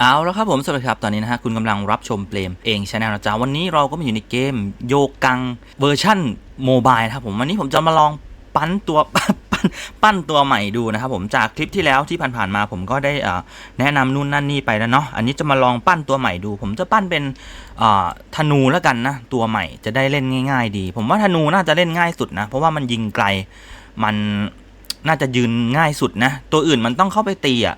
เอาแล้วครับผมสวัสดีครับ ตอนนี้นะฮะคุณกำลังรับชมเปลมเองชาแนลนะจ๊ะวันนี้เราก็มาอยู่ในเกมโยกังเวอร์ชั่นโมบายนะครับผมวันนี้ผมจะมาลองปั้นตัวปั้นปั้นตัวใหม่ดูนะครับผมจากคลิปที่แล้วที่ผ่านๆมาผมก็ได้แนะนำนู่นนั่นนี่ไปแล้วเนาะอันนี้จะมาลองปั้นตัวใหม่ดู ผมจะปั้นเป็นธนูแล้วกันนะตัวใหม่จะได้เล่นง่าย ๆ ดี ผมว่าธนูน่าจะเล่นง่ายสุดนะเพราะว่ามันยิงไกลมันน่าจะยืนง่ายสุดนะ ตัวอื่นมันต้องเข้าไปตีอะ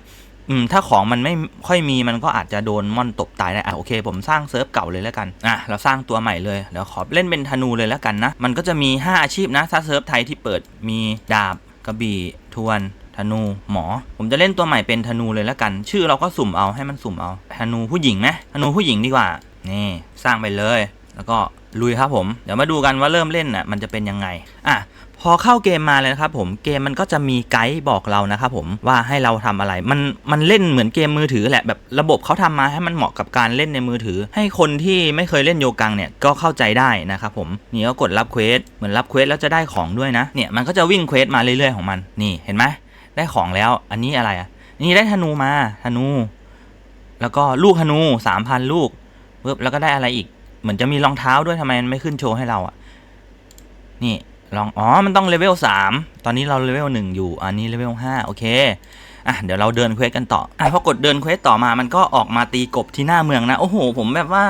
อืมถ้าของมันไม่ค่อยมีมันก็อาจจะโดนม่อนตบตายได้อะโอเค ผมสร้างเซิร์ฟเก่าเลยแล้วกันอะเราสร้างตัวใหม่เลยเดี๋ยวขอเล่นเป็นธนูเลยแล้วกันนะ มันก็จะมี 5 อาชีพนะ ถ้าเซิร์ฟไทยที่เปิดมีดาบกระบี่ทวนธนูหมอ ผมจะเล่นตัวใหม่เป็นธนูเลยแล้วกัน ชื่อเราก็สุ่มเอาให้มันสุ่มเอาธนูผู้หญิงไหมธนูผู้หญิงดีกว่านี่สร้างไปเลย แล้วก็ลุยครับผม เดี๋ยวมาดูกันว่าเริ่มเล่นน่ะมันจะเป็นยังไงอะ พอเข้าเกมมาเลยนะครับผมเกมมันก็จะมีไกด์บอกเรานะครับผมว่าให้เราทำอะไร มันมันเล่นเหมือนเกมมือถือแหละแบบระบบเขาทำมาให้มันเหมาะกับการเล่นในมือถือ ให้คนที่ไม่เคยเล่นโยกังเนี่ยก็เข้าใจได้นะครับผมนี่ก็กดรับเควสเหมือนรับเควสแล้วจะได้ของด้วยนะเนี่ยมันก็จะวิ่งเควสมาเรื่อยๆของมันนี่เห็นไหมได้ของแล้วอันนี้อะไรอะนี่ได้ธนูมาธนู แล้วก็ลูกธนูสามพันลูกปึ๊บแล้วก็ได้อะไรอีก เหมือนจะมีรองเท้าด้วยทำไมมันไม่ขึ้นโชว์ให้เราอะนี่ ลองอ๋อมันต้องเลเวล3ตอนนี้เราเลเวล1อยู่อันนี้เลเวล5โอเคอะเดี๋ยวเราเดินเควสกันต่ออะพอกดเดินเควสต่อมามันก็ออกมาตีกบที่หน้าเมืองนะ โอ้โห ผมแบบว่า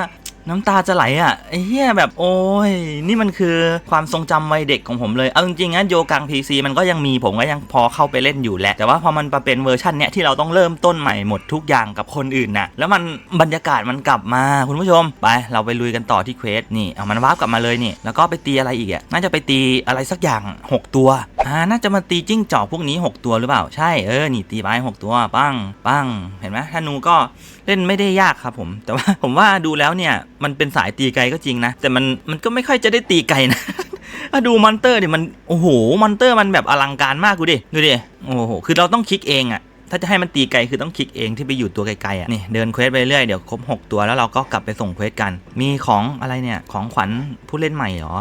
น้ำตาจะไหลอะไอ้เหี้ยแบบโอ้ย นี่มันคือความทรงจำวัยเด็กของผมเลย เอาจริงๆนะโยกัง PC มันก็ยังมีผมก็ยังพอเข้าไปเล่นอยู่แหละ แต่ว่าพอมันมาเป็นเวอร์ชันเนี้ยที่เราต้องเริ่มต้นใหม่หมดทุกอย่างกับคนอื่นน่ะแล้วมันบรรยากาศมันกลับมาคุณผู้ชม ไป เราไปลุยกันต่อที่เควสนี่เอามันวาร์ปกลับมาเลยนี่ แล้วก็ไปตีอะไรอีกอะน่าจะไปตีอะไรสักอย่าง 6 ตัวอ่าน่าจะมาตีจิ้งจอกพวกนี้ 6 ตัวหรือเปล่าใช่เออนี่ตีไป6ตัวปั้งปั้งเห็นไหมธนูก็เล่นไม่ได้ยากครับผม แต่ว่าผมว่าดูแล้วเนี่ยมันเป็นสายตีไกลก็จริงนะ แต่มันมันก็ไม่ค่อยจะได้ตีไกลนะถ้าดูมอนเตอร์ดิมันโอ้โหมอนเตอร์มันแบบอลังการมากกูดิดูดิโอ้โหคือเราต้องคลิกเองอะถ้าจะให้มันตีไกลคือต้องคลิกเองที่ไปอยู่ตัวไกลๆอะนี่เดินเควสไปเรื่อยเดี๋ยวครบ 6 ตัวแล้วเราก็กลับไปส่งเควสกัน มีของอะไรเนี่ยของขวัญผู้เล่นใหม่เหรอ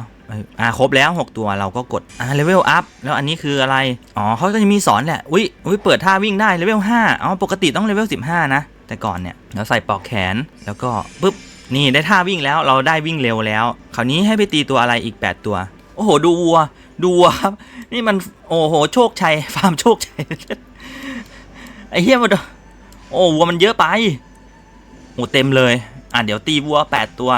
อ่าครบแล้ว 6 ตัวเราก็กดอ่าเลเวลอัพแล้วอันนี้คืออะไร อ๋อเขาก็จะมีสอนแหละอุ้ยอุ้ยเปิดท่าวิ่งได้เลเวล5อ๋อปกติต้องเลเวล15 นะ แต่ก่อนเนี่ยเราใส่ปอกแขนแล้วก็ปึ๊บ นี่ได้ท่าวิ่งแล้วเราได้วิ่งเร็วแล้วคราวนี้ให้ไปตีตัวอะไรอีก 8 ตัว โอ้โห ดูวัว ดูวัวครับ นี่มันโอ้โหโชคชัยฟาร์มโชคชัยไอ้เหี้ยมันโอ้วัวมันเยอะไปโอ้เต็มเลย อะเดี๋ยวตีวัว 8 ตัว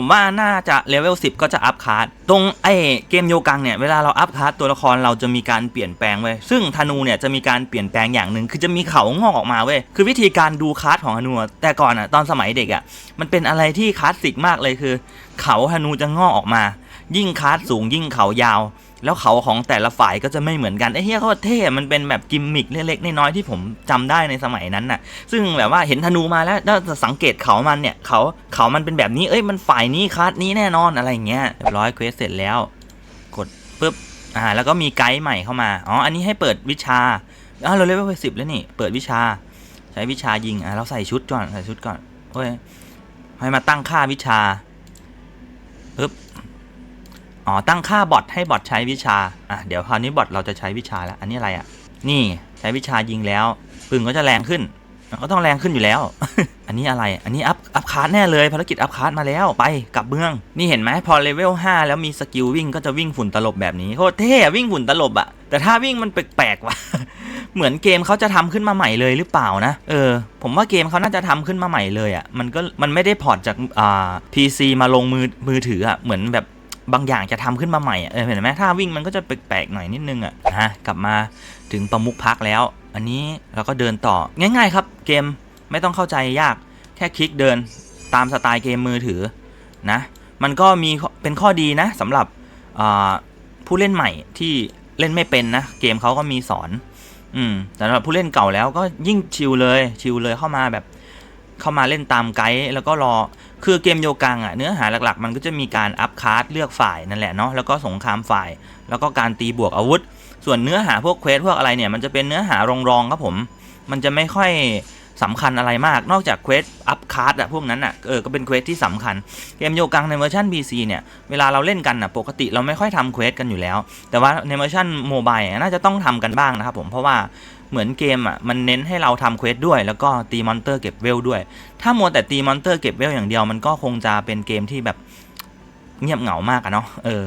ผมว่าน่าจะเลเวล10 ก็จะอัพคาร์ดตรงไอเกมโยกังเนี่ยเวลาเราอัพคาร์ดตัวละครเราจะมีการเปลี่ยนแปลงเว้ยซึ่งธนูเนี่ยจะมีการเปลี่ยนแปลงอย่างหนึ่งคือจะมีเขางอกออกมาเว้ยคือวิธีการดูคาร์ดของธนูแต่ก่อนอะตอนสมัยเด็กอะมันเป็นอะไรที่คลาสสิกมากเลยคือ เขาธนูจะงอกออกมา ยิ่งคาร์ดสูงยิ่งเขายาว แล้วเขาของแต่ละฝ่ายก็จะไม่เหมือนกันไอ้เฮียเขาเท่ มันเป็นแบบกิมมิคเล็กๆน้อยๆที่ผมจำได้ในสมัยนั้นน่ะ ซึ่งแบบว่าเห็นธนูมาแล้วถ้าจะสังเกตเขามันเนี่ยเขาเขามันเป็นแบบนี้เอ้ยมันฝ่ายนี้คาร์ดนี้แน่นอนอะไรเงี้ยร้อยเควสเสร็จแล้ว กดปุ๊บอ่าแล้วก็มีไกด์ใหม่เข้ามาอ๋ออันนี้ให้เปิดวิชาอ้าวเราเลเวลไปสิบแล้วนี่เปิดวิชา ใช้วิชายิงอ่าเราใส่ชุดก่อนใส่ชุดก่อนโอ้ยให้มาตั้งค่าวิชาปึ๊บ อ๋อตั้งค่าบอทให้บอทใช้วิชาอะเดี๋ยวคราวนี้บอทเราจะใช้วิชาแล้วอันนี้อะไรอะ นี่ใช้วิชายิงแล้วปืนก็จะแรงขึ้นมันก็ต้องแรงขึ้นอยู่แล้ว อันนี้อะไร อันนี้อัพอัพคาร์ดแน่เลยภารกิจอัพคาร์ดมาแล้วไปกลับเมือง นี่เห็นไหมพอเลเวล5แล้วมีสกิลวิ่งก็จะวิ่งฝุ่นตลบแบบนี้โคตรเท่อะวิ่งฝุ่นตลบอะแต่ถ้าวิ่งมันแปลกๆว่ะเหมือนเกมเขาจะทำขึ้นมาใหม่เลยหรือเปล่านะ เออ ผมว่าเกมเขาน่าจะทำขึ้นมาใหม่เลยอะ่ะ มันก็มันไม่ได้พอร์ตจากอ่า PC มาลงมือมือถืออะ่ะ เหมือนแบบ บางอย่างจะทำขึ้นมาใหม่อะเออเห็นไหมถ้าวิ่งมันก็จะแปลกๆหน่อยนิดนึงอะ่ะฮะกลับมาถึงประมุกพักแล้ว อันนี้เราก็เดินต่อง่าย ๆ ครับเกมไม่ต้องเข้าใจยากแค่คลิกเดินตามสไตล์เกมมือถือนะมันก็มีเป็นข้อดีนะสำหรับผู้เล่นใหม่ที่เล่นไม่เป็นนะเกมเขาก็มีสอน อืมแต่สำหรับผู้เล่นเก่าแล้วก็ยิ่งชิลเลยชิลเลยเข้ามาแบบ เข้ามาเล่นตามไกด์แล้วก็รอคือเกมโยกังอะเนื้อหาหลักๆ มันก็จะมีการอัพคาร์ดเลือกฝ่ายนั่นแหละเนาะแล้วก็สงครามฝ่าย แล้วก็การตีบวกอาวุธ ส่วนเนื้อหาพวกเควสพวกอะไรเนี่ยมันจะเป็นเนื้อหารองๆครับผม มันจะไม่ค่อยสำคัญอะไรมาก นอกจากเควสอัพคาร์ดอะพวกนั้นอะเออ ก็เป็นเควสที่สำคัญ เกมโยกังในเวอร์ชัน PC เนี่ย เวลาเราเล่นกันอะปกติเราไม่ค่อยทำเควสกันอยู่แล้ว แต่ว่าในเวอร์ชันโมบายน่าจะต้องทำกันบ้างนะครับผม เพราะว่า เหมือนเกมอะมันเน้นให้เราทำเควสด้วย แล้วก็ตีมอนเตอร์เก็บเวลด้วย ถ้ามัวแต่ตีมอนเตอร์เก็บเวลอย่างเดียวมันก็คงจะเป็นเกมที่แบบเงียบเหงามากอะเนาะเออ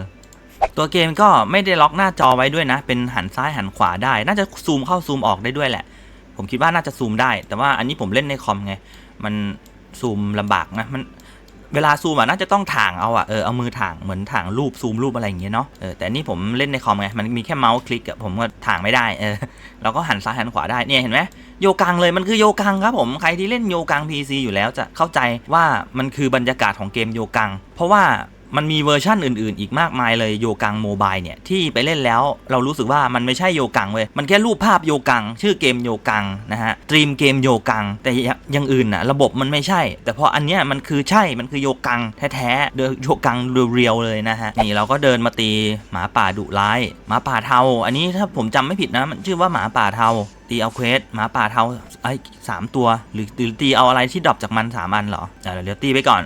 ตัวเกมก็ไม่ได้ล็อกหน้าจอไว้ด้วยนะ เป็นหันซ้ายหันขวาได้ น่าจะซูมเข้าซูมออกได้ด้วยแหละ ผมคิดว่าน่าจะซูมได้ แต่ว่าอันนี้ผมเล่นในคอมไง มันซูมลำบากนะ มันเวลาซูมอะน่าจะต้องถ่างเอาอะ เออเอามือถ่างเหมือนถ่างรูปซูมรูปอะไรอย่างเงี้ยเนาะ เออแต่นนี่ผมเล่นในคอมไง มันมีแค่เมาส์คลิกอะผมก็ถ่างไม่ได้ เออ เราก็หันซ้ายหันขวาได้เนี่ยเห็นไหมโยกังเลยมันคือโยกังครับผมใครที่เล่นโยกัง PC อยู่แล้วจะเข้าใจว่ามันคือบรรยากาศของเกมโยกัง เพราะว่า มันมีเวอร์ชั่นอื่น ๆ อีกมากมายเลยโยกังโมบายเนี่ย ที่ไปเล่นแล้วเรารู้สึกว่ามันไม่ใช่โยกังเว้ย มันแค่รูปภาพโยกัง ชื่อเกมโยกังนะฮะตรีมเกมโยกัง แต่อย่างอื่นน่ะระบบมันไม่ใช่ แต่พออันเนี้ยมันคือใช่มันคือโยกังแท้ๆเดโยกังเรียวๆเลยนะฮะนี่เราก็เดินมาตีหมาป่าดุร้ายหมาป่าเทา อันนี้ถ้าผมจำไม่ผิดนะมันชื่อว่าหมาป่าเทาตีเอาเควสหมาป่าเทาไอ้สามตัวหรือหรือตีเอาอะไรที่ดรอปจากมันสามอันเหรอเดี๋ยวตีไปก่อน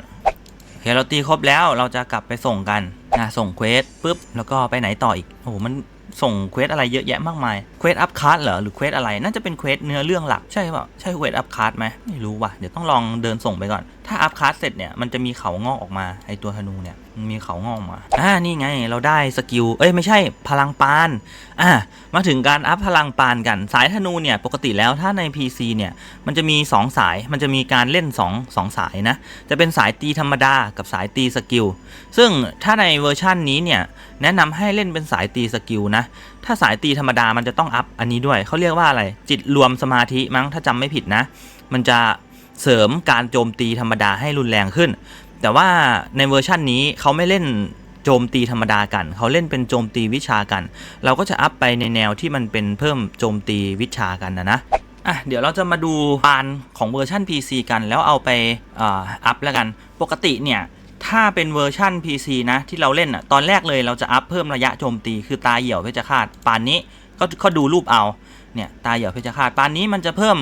เคเราตีครบแล้วเราจะกลับไปส่งกันนะส่งเควสปุ๊บแล้วก็ไปไหนต่ออีกโอ้โหมันส่งเควสอะไรเยอะแยะมากมายเควสอัพคัสเหรอหรือเควสอะไรน่าจะเป็นเควสเนื้อเรื่องหลักใช่ป่ะใช่เควสอัพคัสไหมไม่รู้ว่ะเดี๋ยวต้องลองเดินส่งไปก่อน ถ้าอัพคัสเสร็จเนี่ยมันจะมีเขางอกออกมาไอตัวธนูเนี่ย มีเขางอกมา อ่า นี่ไง เราได้สกิล เอ้ย ไม่ใช่ พลังปาน อ่า มาถึงการอัพพลังปานกัน สายธนูเนี่ย ปกติแล้วถ้าใน PC เนี่ย มันจะมี 2 สาย มันจะมีการเล่น 2 2 สายนะ จะเป็นสายตีธรรมดา กับสายตีสกิล ซึ่งถ้าในเวอร์ชันนี้เนี่ย แนะนำให้เล่นเป็นสายตีสกิลนะ ถ้าสายตีธรรมดา มันจะต้องอัพอันนี้ด้วย เขาเรียกว่าอะไร จิตรวมสมาธิมั้ง ถ้าจำไม่ผิดนะ มันจะเสริมการโจมตีธรรมดาให้รุนแรงขึ้น แต่ว่าในเวอร์ชันนี้เขาไม่เล่นโจมตีธรรมดากัน เขาเล่นเป็นโจมตีวิชากัน เราก็จะอัพไปในแนวที่มันเป็นเพิ่มโจมตีวิชากันนะนะอะเดี๋ยวเราจะมาดูปานของเวอร์ชัน PC กันแล้วเอาไปอ่าอัพแล้วกัน ปกติเนี่ย ถ้าเป็นเวอร์ชัน PC นะที่เราเล่นอะตอนแรกเลยเราจะอัพเพิ่มระยะโจมตีคือตาเหี่ยวเพชฌฆาตปานนี้ก็ก็ดูรูปเอาเนี่ยตาเหี่ยวเพชฌฆาตปานนี้มันจะเพิ่ม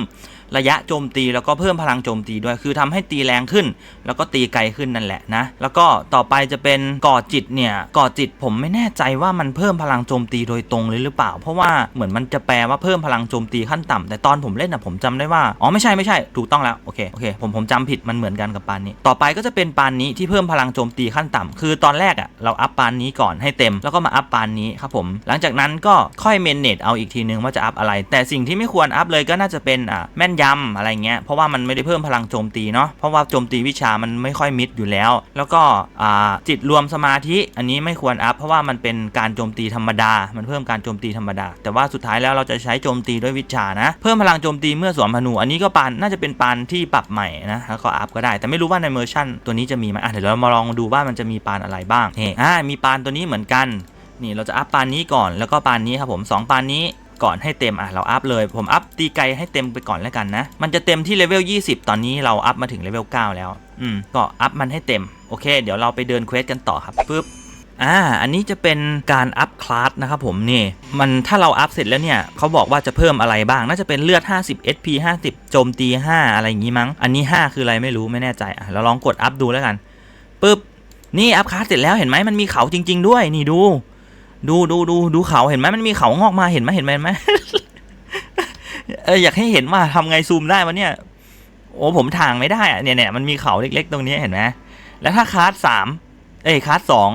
ระยะโจมตีแล้วก็เพิ่มพลังโจมตีด้วยคือทำให้ตีแรงขึ้น แล้วก็ตีไกลขึ้นนั่นแหละนะ แล้วก็ต่อไปจะเป็นก่อจิตเนี่ยก่อจิตผมไม่แน่ใจว่ามันเพิ่มพลังโจมตีโดยตรงเลยหรือเปล่า เพราะว่าเหมือนมันจะแปลว่าเพิ่มพลังโจมตีขั้นต่ำแต่ตอนผมเล่นนะผมจำได้ว่าอ๋อไม่ใช่ไม่ใช่ถูกต้องแล้วโอเคโอเคผมผมจำผิดมันเหมือนกันกับปานนี้ ต่อไปก็จะเป็นปานนี้ที่เพิ่มพลังโจมตีขั้นต่ำคือตอนแรกอะเราอัพปานนี้ก่อนให้เต็ม แล้วก็มาอัพปานนี้ครับผม หลังจากนั้นก็ค่อยเมนเนตเอาอีกทีนึงว่าจะอัพอะไร แต่สิ่งที่ไม่ควรอัพเลยก็น่าจะเป็นอะแม่นยำอะไรเงี้ยเพราะว่ามันไม่ได้เพิ่มพลังโจมตีเนาะเพราะว่าโจมตีวิชามันไม่ค่อยมิดอยู่แล้ว แล้วก็จิตรวมสมาธิอันนี้ไม่ควรอัพเพราะว่ามันเป็นการโจมตีธรรมดา มันเพิ่มการโจมตีธรรมดา แต่ว่าสุดท้ายแล้วเราจะใช้โจมตีด้วยวิชานะ เพิ่มพลังโจมตีเมื่อสวมธนูอันนี้ก็ปานน่าจะเป็นปานที่ปรับใหม่นะแล้วก็อัพก็ได้ แต่ไม่รู้ว่าในเมอร์ชั่นตัวนี้จะมีไหมอะเดี๋ยวเรามาลองดูว่ามันจะมีปานอะไรบ้างนี่อ่ามีปานตัวนี้เหมือนกัน นี่เราจะอัพปานนี้ก่อนแล้วก็ปานนี้ครับผมสองปานนี้ ก่อนให้เต็มอะเราอัพเลย ผมอัพตีไกลให้เต็มไปก่อนแล้วกันนะ มันจะเต็มที่เลเวล 20 ตอนนี้เราอัพมาถึงเลเวล 9 แล้ว อืม ก็อัพมันให้เต็ม โอเค เดี๋ยวเราไปเดินเควสกันต่อครับปึ๊บอ่า อันนี้จะเป็นการอัพคลาสนะครับผมนี่ มันถ้าเราอัพเสร็จแล้วเนี่ยเขาบอกว่าจะเพิ่มอะไรบ้าง น่าจะเป็นเลือด 50 SP 50 โจมตี 5 อะไรอย่างงี้มั้ง อันนี้ 5 คืออะไรไม่รู้ไม่แน่ใจอะเราลองกดอัพดูแล้วกันปึ๊บนี่อัพคลาสเสร็จแล้วเห็นไหมมันมีเขาจริง ๆ ด้วยนี่ดู ดูดูดูดูเขาเห็นไหมมันมีเขางอกมาเห็นไหมเห็นไหมเห็นไหมเอออยากให้เห็นว่าทำไงซูมได้วะเนี่ย โอ้ผมทางไม่ได้อะเนี่ยเนี่ยมันมีเขาเล็ก ๆ ตรงนี้เห็นไหมแล้วถ้าคลาสสามเอ้ยคลาสสอง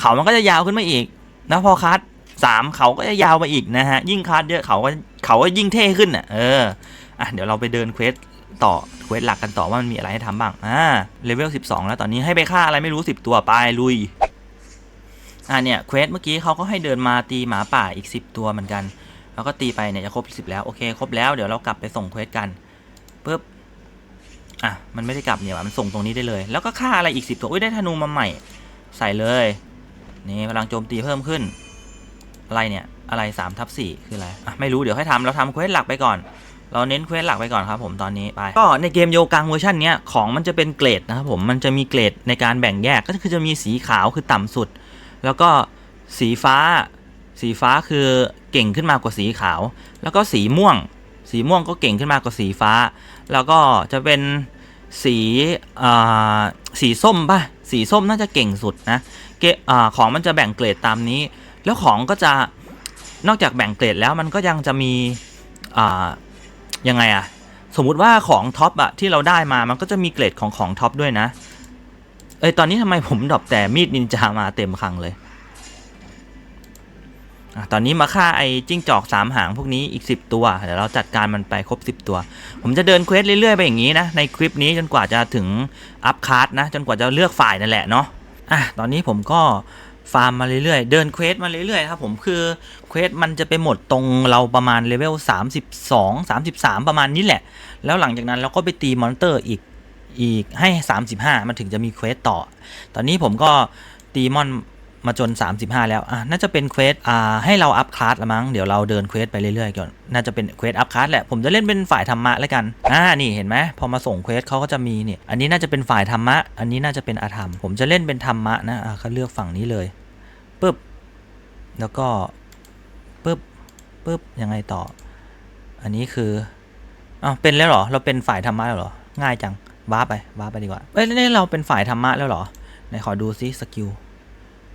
เขามันก็จะยาวขึ้นมาอีกแล้วพอคลาสสามเขาก็จะยาวมาอีกนะฮะ ยิ่งคลาสเยอะเขาก็เขาก็ยิ่งเท่ขึ้นอะเอออะเดี๋ยวเราไปเดินเควสต่อเควสหลักกันต่อว่ามันมีอะไรให้ทำบ้างอ่าเลเวล12 แล้วตอนนี้ให้ไปฆ่าอะไรไม่รู้ 10 ตัวไปลุย อ่าเนี่ยเควสเมื่อกี้เขาก็ให้เดินมาตีหมาป่าอีก 10 ตัวเหมือนกัน แล้วก็ตีไปเนี่ยจะครบ 10 แล้ว โอเคครบแล้วเดี๋ยวเรากลับไปส่งเควสกันปุ๊บอะมันไม่ได้กลับเนี่ยมันส่งตรงนี้ได้เลย แล้วก็ค่าอะไรอีก 10 ตัวอุ้ยได้ธนูมาใหม่ ใส่เลยนี่พลังโจมตีเพิ่มขึ้น อะไรเนี่ยอะไร3ทับ4คืออะไรอะไม่รู้เดี๋ยวให้ทำเราทำเควสหลักไปก่อนเราเน้นเควสหลักไปก่อนครับผมตอนนี้ไปก็ในเกมโยกังเวอร์ชันเนี้ยของมันจะเป็นเกรดนะครับผมมันจะมีเกรดในการแบ่งแยกก็คือจะมีสีขาวคือต่ำสุด แล้วก็สีฟ้า สีฟ้าคือเก่งขึ้นมากว่าสีขาว แล้วก็สีม่วง สีม่วงก็เก่งขึ้นมากว่าสีฟ้า แล้วก็จะเป็นสีสีส้มป่ะ สีส้มน่าจะเก่งสุดนะเกอของมันจะแบ่งเกรดตามนี้ แล้วของก็จะนอกจากแบ่งเกรดแล้วมันก็ยังจะมียังไงอะสมมุติว่าของท็อปอะที่เราได้มามันก็จะมีเกรดของของท็อปด้วยนะ อ้ยตอนนี้ทำไมผมดรอปแต่มีดนินจามาเต็มคลังเลยอะตอนนี้มาฆ่าไอ้จิ้งจอกสามหางพวกนี้อีก 10 ตัวเดี๋ยวเราจัดการมันไปครบ 10 ตัว ผมจะเดินเควสเรื่อยๆไปอย่างนี้นะในคลิปนี้จนกว่าจะถึงอัพคาร์ดนะจนกว่าจะเลือกฝ่ายนั่นแหละเนาะอะตอนนี้ผมก็ฟาร์มมาเรื่อยๆ เดินเควสมาเรื่อยๆครับผมคือเควสมันจะไปหมดตรงเราประมาณเลเวล32 33 ประมาณนี้แหละ แล้วหลังจากนั้นเราก็ไปตีมอนเตอร์อีก อีกให้ 35 มันถึงจะมีเควสต่อ ตอนนี้ผมก็ตีมอนมาจน 35 แล้ว อะ น่าจะเป็นเควส อ่า ให้เราอัพคลาสละมั้ง เดี๋ยวเราเดินเควสไปเรื่อยๆก่อน น่าจะเป็นเควสอัพคลาสแหละ ผมจะเล่นเป็นฝ่ายธรรมะแล้วกัน อ่า นี่เห็นไหม พอมาส่งเควสเขาก็จะมีเนี่ย อันนี้น่าจะเป็นฝ่ายธรรมะ อันนี้น่าจะเป็นอาธรรม ผมจะเล่นเป็นธรรมะนะ อ่าเขาเลือกฝั่งนี้เลยปึ๊บ แล้วก็ปึ๊บปึ๊บ ยังไงต่อ อันนี้คืออ้าวเป็นแล้วเหรอ เราเป็นฝ่ายธรรมะแล้วเหรอ ง่ายจัง ว้าไปว้าไปดีกว่าเอ้ยนี่เราเป็นฝ่ายธรรมะแล้วเหรอไหนขอดูซิสกิล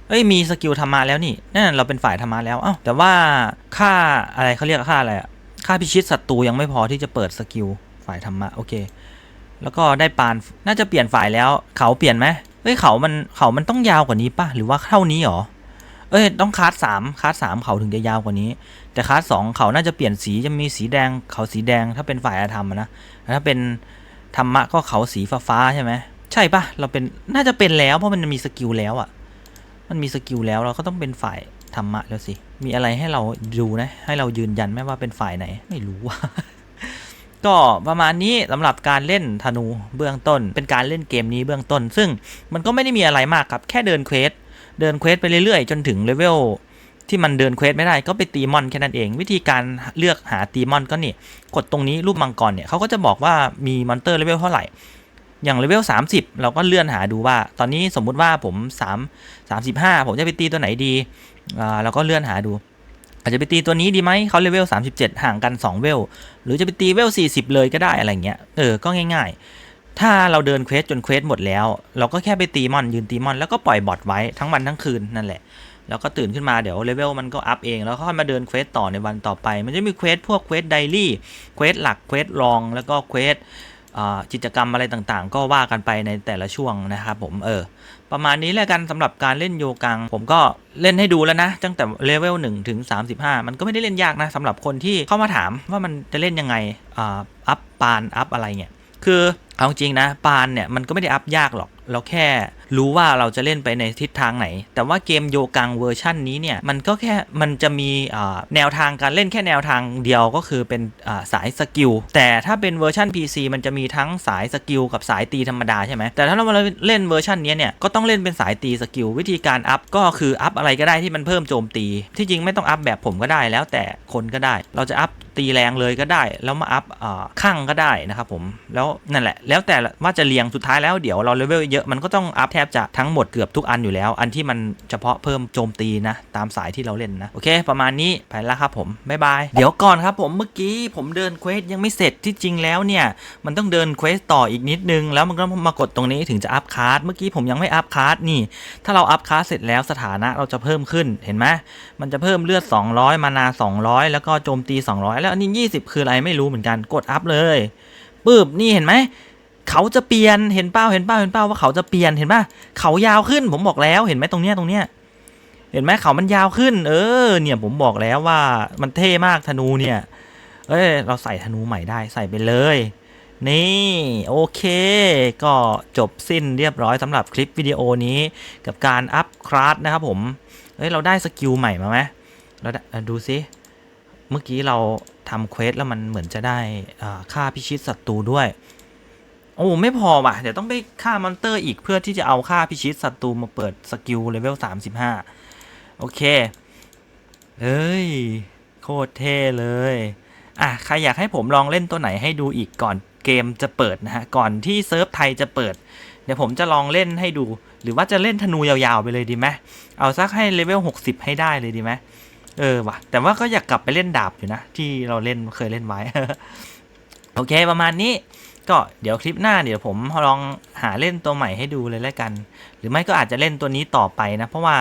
เอ้ยมีสกิลธรรมะแล้วนี่นั่นเราเป็นฝ่ายธรรมะแล้วเอ้าแต่ว่าค่าอะไรเขาเรียกค่าอะไรอะค่าพิชิตศัตรูยังไม่พอที่จะเปิดสกิลฝ่ายธรรมะโอเค แล้วก็ได้ปานน่าจะเปลี่ยนฝ่ายแล้ว เขาเปลี่ยนไหมเอ้ยเขามันเขามันต้องยาวกว่านี้ป่ะหรือว่าเท่านี้หรอเอ้ยต้องคาร์ดสามคาร์ดสามเขาถึงจะยาวกว่านี้ แต่คาร์ดสองเขาน่าจะเปลี่ยนสีจะมีสีแดงเขาสีแดงถ้าเป็นฝ่ายอาธรรมนะถ้าเป็น ธรรมะก็เขาสีฟ้าใช่ไหมใช่ปะเราเป็นน่าจะเป็นแล้วเพราะมันมีสกิลแล้วอะมันมีสกิลแล้วเราก็ต้องเป็นฝ่ายธรรมะแล้วสิ มีอะไรให้เราดูนะ ให้เรายืนยันไหมว่าเป็นฝ่ายไหน ไม่รู้ว่าก็ประมาณนี้สำหรับการเล่นธนูเบื้องต้น เป็นการเล่นเกมนี้เบื้องต้น ซึ่งมันก็ไม่ได้มีอะไรมากครับ แค่เดินเควสเดินเควสไปเรื่อยๆ จนถึงเลเวล ที่มันเดินเควสไม่ได้ก็ไปตีมอนแค่นั้นเอง วิธีการเลือกหาตีมอนก็นี่ กดตรงนี้รูปมังกรเนี่ยเขาก็จะบอกว่ามีมอนเตอร์เลเวลเท่าไหร่ อย่างเลเวล30 เราก็เลื่อนหาดูว่า ตอนนี้สมมุติว่าผม 3 35 ผมจะไปตีตัวไหนดีอ่าเราก็เลื่อนหาดู อาจจะไปตีตัวนี้ดีไหมเขาเลเวล37 ห่างกัน 2 เวล หรือจะไปตีเวล40 เลยก็ได้อะไรเงี้ยเออก็ง่าย ๆถ้าเราเดินเควสจนเควสหมดแล้ว เราก็แค่ไปตีมอนยืนตีมอนแล้วก็ปล่อยบอทไว้ทั้งวันทั้งคืนนั่นแหละ แล้วก็ตื่นขึ้นมาเดี๋ยวเลเวลมันก็อัพเอง แล้วค่อยมาเดินเควสต่อในวันต่อไป มันจะมีเควสพวกเควสไดรี่เควสหลักเควสรองแล้วก็เควสกิจกรรมอะไรต่างๆ ก็ว่ากันไปในแต่ละช่วงนะครับผมเออประมาณนี้แหละกันสำหรับการเล่นโยกัง ผมก็เล่นให้ดูแล้วนะตั้งแต่เลเวล1ถึง35 มันก็ไม่ได้เล่นยากนะสำหรับคนที่เข้ามาถามว่ามันจะเล่นยังไงอ,อัพปานอัพอะไรเงี้ยคือเอาจริงนะปานเนี่ยมันก็ไม่ได้อัพยากหรอกเราแค่ รู้ว่าเราจะเล่นไปในทิศทางไหน แต่ว่าเกมโยกังเวอร์ชันนี้เนี่ยมันก็แค่มันจะมีแนวทางการเล่นแค่แนวทางเดียวก็คือเป็นาสายสกิลแต่ถ้าเป็นเวอร์ชัน PC มันจะมีทั้งสายสกิลกับสายตีธรรมดาใช่ไหมแต่ถ้าเรามาเล่นเวอร์ชันนี้เนี่ยก็ต้องเล่นเป็นสายตีสกิลวิธีการอัพก็คืออัพอะไรก็ได้ที่มันเพิ่มโจมตี ที่จริงไม่ต้องอัพแบบผมก็ได้แล้วแต่คนก็ได้ เราจะอัพ ตีแรงเลยก็ได้ แล้วมาอัพข้างก็ได้นะครับผมแล้วนั่นแหละ แล้วแต่ว่าจะเรียงสุดท้ายแล้วเดี๋ยวเราเลเวลเยอะมันก็ต้องอัพแทบจะทั้งหมดเกือบทุกอันอยู่แล้ว อันที่มันเฉพาะเพิ่มโจมตีนะ ตามสายที่เราเล่นนะ โอเค ประมาณนี้ไปล้วครับผมบ๊ายบายเดี๋ยวก่อนครับผมเมื่อกี้ผมเดินเควสยังไม่เสร็จที่จริงแล้วเนี่ย มันต้องเดินเควสต่ออีกนิดนึง แล้วมันก็มากดตรงนี้ถึงจะอัพคาร์ดเมื่อกี้ผมยังไม่อัพคาร์ดนี่ ถ้าเราอัพคาร์ดเสร็จแล้วสถานะเราจะเพิ่มขึ้นเห็นไหมมันจะเพิ่มเลือด 200 มานา 200 แล้วก็โจมตี 200แล้วอันนี้ 20 คืออะไรไม่รู้เหมือนกันกดอัพเลยปึ๊บนี่เห็นไหมเขาจะเปลี่ยนเห็นเป้าเห็นเป้าเห็นเป้าว่าเขาจะเปลี่ยนเห็นป่ะเขายาวขึ้นผมบอกแล้วเห็นไหมตรงเนี้ยตรงเนี้ยเห็นไหมเขามันยาวขึ้น เออ เนี่ยผมบอกแล้วว่ามันเท่มากธนูเนี่ย เอ้ยเราใส่ธนูใหม่ได้ใส่ไปเลย นี่โอเค ก็จบสิ้นเรียบร้อยสำหรับคลิปวิดีโอนี้กับการอัพคลาสนะครับผมเฮ้ยเราได้สกิลใหม่มาไหมเราดูซิเมื่อกี้เรา ทำเควสแล้วมันเหมือนจะได้อ่าค่าพิชิตศัตรูด้วย โอ้ไม่พอว่ะ เดี๋ยวต้องไปฆ่ามอนเตอร์อีกเพื่อที่จะเอาค่าพิชิตศัตรูมาเปิดสกิลเลเวล35 โอเคเฮ้ย โคตรเท่เลย อะ ใครอยากให้ผมลองเล่นตัวไหนให้ดูอีกก่อนเกมจะเปิดนะฮะ ก่อนที่เซิร์ฟไทยจะเปิด เดี๋ยวผมจะลองเล่นให้ดู หรือว่าจะเล่นธนูยาวๆไปเลยดีไหมเอาสักให้เลเวล60 ให้ได้เลยดีไหม เออว่ะ แต่ว่าก็อยากกลับไปเล่นดาบอยู่นะ ที่เราเล่นเคยเล่นไว้ โอเคประมาณนี้ ก็เดี๋ยวคลิปหน้าเดี๋ยวผมลองหาเล่นตัวใหม่ให้ดูเลยแล้วกัน หรือไม่ก็อาจจะเล่นตัวนี้ต่อไปนะ เพราะว่า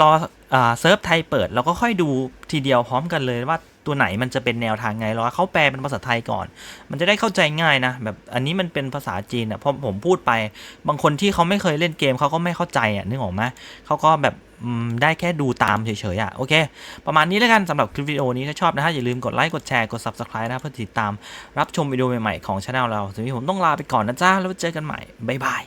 รอเซิร์ฟไทยเปิดเราก็ค่อยดูทีเดียวพร้อมกันเลยว่าตัวไหนมันจะเป็นแนวทางไงรอเขาแปลเป็นภาษาไทยก่อน มันจะได้เข้าใจง่ายนะ แบบอันนี้มันเป็นภาษาจีนอะพอผมพูดไป บางคนที่เขาไม่เคยเล่นเกมเขาก็ไม่เข้าใจอะนึกออกไหมเขาก็แบบ ได้แค่ดูตามเฉยๆอะโอเค ประมาณนี้แล้วกันสำหรับคลิปวิดีโอนี้ถ้าชอบนะฮะอย่าลืมกดไลค์ กดแชร์ กด subscribe นะเพื่อติดตามรับชมวิดีโอใหม่ๆของช anel เราสำหรับวันนี้ผมต้องลาไปก่อนนะจ้าแล้วเจอกันใหม่บ๊ายบาย